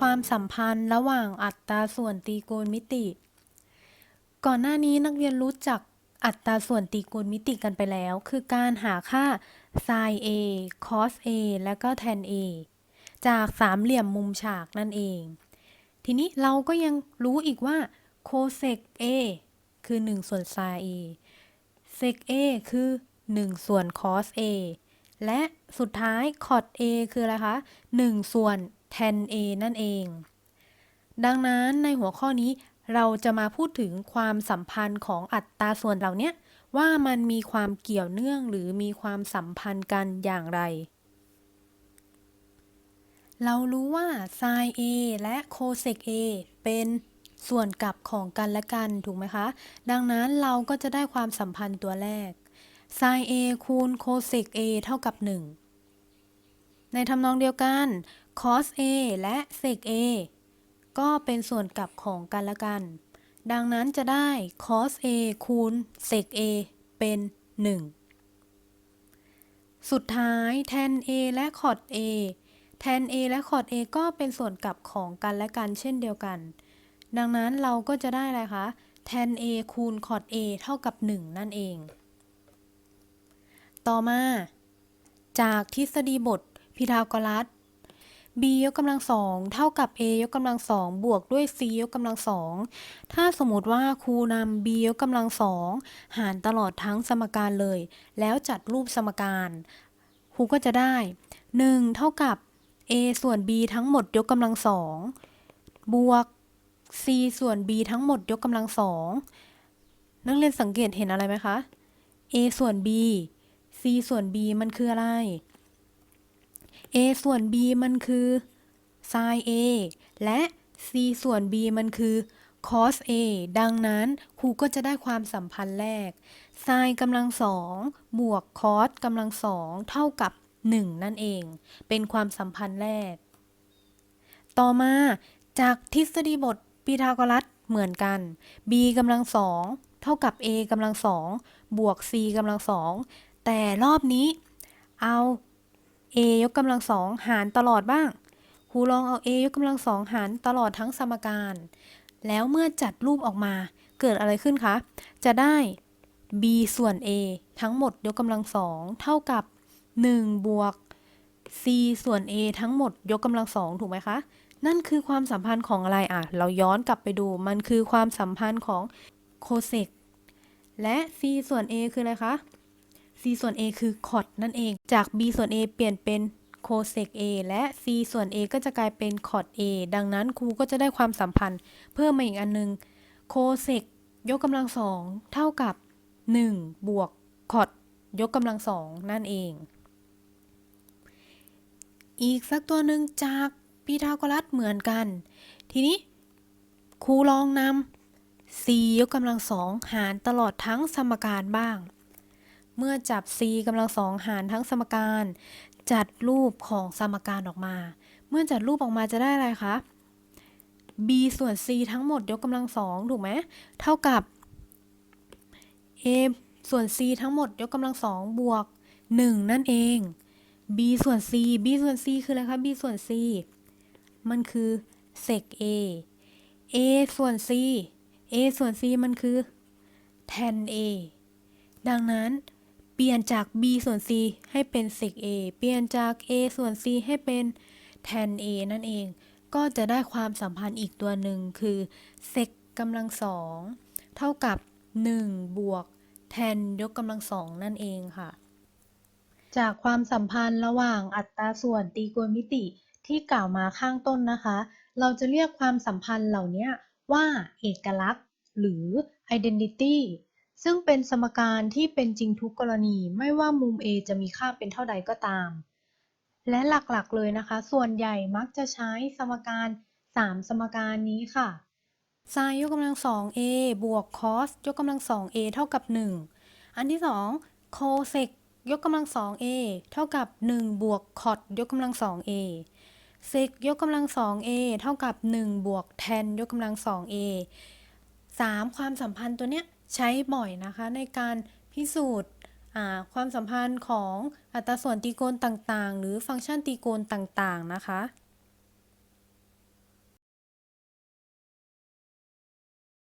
ความสัมพันธ์ระหว่างอัตราส่วนตรีโกณมิติ ก่อนหน้านี้นักเรียนรู้จักอัตราส่วนตรีโกณมิติกันไปแล้ว คือการหาค่า sin a cos a และก็ tan a จากสามเหลี่ยมมุมฉากนั่นเอง ทีนี้เราก็ยังรู้อีกว่า cosec a คือ 1 ส่วน sin a sec a คือ 1 ส่วน cos a และสุดท้าย cot a คืออะไรคะ 1 ส่วน tan a นั่นเอง ดังนั้นในหัวข้อนี้เราจะมาพูดถึงความสัมพันธ์ของอัตราส่วนเหล่านี้ว่ามันมีความเกี่ยวเนื่องหรือมีความสัมพันธ์กันอย่างไร เรารู้ว่า sin a และ cosec a เป็นส่วนกลับของกันและกัน ถูกไหมคะ ดังนั้นเราก็จะได้ความสัมพันธ์ตัวแรก sin a คูณ cosec a เท่ากับ 1 ในทำนองเดียวกัน cos a และ sec a ก็เป็นส่วนกลับของกันและกัน ดังนั้นจะได้ cos a คูณ sec a เป็น 1 สุดท้าย tan a และ cot a tan a และ cot a ก็เป็นส่วนกลับของกันและกันเช่นเดียวกัน ดังนั้นเราก็จะได้อะไรคะ tan a คูณ cot a เท่ากับ 1 นั่นเอง ต่อมา จากทฤษฎีบท พีทาโกรัส b ยกกำลังสองเท่ากับ a ยกกำลังสองบวกด้วย c ยกกำลังสองถ้าสมมติว่าครูนำ b ยกกำลังสองหารตลอดทั้งสมการเลย แล้วจัดรูปสมการครูก็จะได้ 1 เท่ากับ a ส่วน b ทั้งหมดยกกำลังสองบวก c ส่วน b ทั้งหมดยกกำลังสองนักเรียนสังเกตเห็นอะไรไหมคะ a ส่วน b c ส่วน b มันคืออะไร a ส่วน b มันคือ sin a และ c ส่วน b มันคือ cos a ดังนั้นครูก็จะได้ความสัมพันธ์แรก sin กำลังสองบวก cos กำลังสองเท่ากับ 1 นั่นเอง เป็นความสัมพันธ์แรก ต่อมาจากทฤษฎีบทพีทาโกรัสเหมือนกัน b กำลังสองเท่ากับ a กำลังสองบวก c กำลังสองแต่รอบนี้เอา a ยกกำลังสองหารตลอดบ้าง ครูลองเอา a ยกกำลังสองหารตลอดทั้งสมการ แล้วเมื่อจัดรูปออกมาเกิดอะไรขึ้นคะ จะได้ b ส่วน a ทั้งหมดยกกำลังสองเท่ากับ 1 บวก c ส่วน a ทั้งหมดยกกำลังสองถูกไหมคะ นั่นคือความสัมพันธ์ของอะไรอะ เราย้อนกลับไปดู มันคือความสัมพันธ์ของโคเซกและ c ส่วน a คืออะไรคะ c ส่วน a คือ cot นั่นเอง จาก b ส่วน a เปลี่ยนเป็น cosec a และ c ส่วน a ก็จะกลายเป็น cot a ดังนั้นครูก็จะได้ความสัมพันธ์ เพิ่มมาอีกอันนึง cosec ยกกำลังสองเท่ากับ 1 บวก cot ยกกำลังสองนั่นเอง อีกสักตัวหนึ่งจากพีทาโกรัสเหมือนกัน ทีนี้ครูลองนำ c ยกกำลังสองหารตลอดทั้งสมการบ้าง เมื่อจับ c กำลังสองหารทั้งสมการ จัดรูปของสมการออกมา เมื่อจัดรูปออกมาจะได้อะไรคะ b ส่วน c ทั้งหมดยกกำลังสองถูกไหมเท่ากับ a ส่วน c ทั้งหมดยกกำลังสองบวก 1 นั่นเอง b ส่วน c b ส่วน c คืออะไรคะ b ส่วน c มันคือ sec a a ส่วน c a ส่วน c มันคือ tan a ดังนั้น ปลี่ยนจาก b ส่วน c ให้เป็น sec a เปลี่ยนจาก a ส่วน c ให้เป็น tan a นั่นเอง ก็จะได้ความสัมพันธ์อีกตัวหนึ่งคือ sec กำลังสองเท่ากับ 1 บวก tan ยกกำลังสองนั่นเองค่ะ จากความสัมพันธ์ระหว่างอัตราส่วนตรีโกณมิติที่กล่าวมาข้างต้นนะคะ เราจะเรียกความสัมพันธ์เหล่านี้ว่าเอกลักษณ์ หรือ identity ซึ่งเป็นสมการที่เป็นจริงทุกกรณีไม่ว่ามุม A จะมีค่าเป็นเท่าใดก็ตาม และหลักๆเลยนะคะ ส่วนใหญ่มักจะใช้สมการ 3 สมการนี้ค่ะ sin ยกกำลังสอง a บวก cos ยกกำลังสอง a เท่ากับ 1 อันที่ 2 cosec ยกกำลังสอง a เท่ากับ 1 บวก cot ยกกำลังสอง a sec ยกกำลังสอง a เท่ากับ 1 บวก tan ยกกำลังสอง a 3 ความสัมพันธ์ตัวเนี้ย ใช้บ่อยนะคะ ในการพิสูจน์ความสัมพันธ์ของอัตราส่วนตรีโกณต่างๆ หรือฟังก์ชันตรีโกณต่างๆนะคะ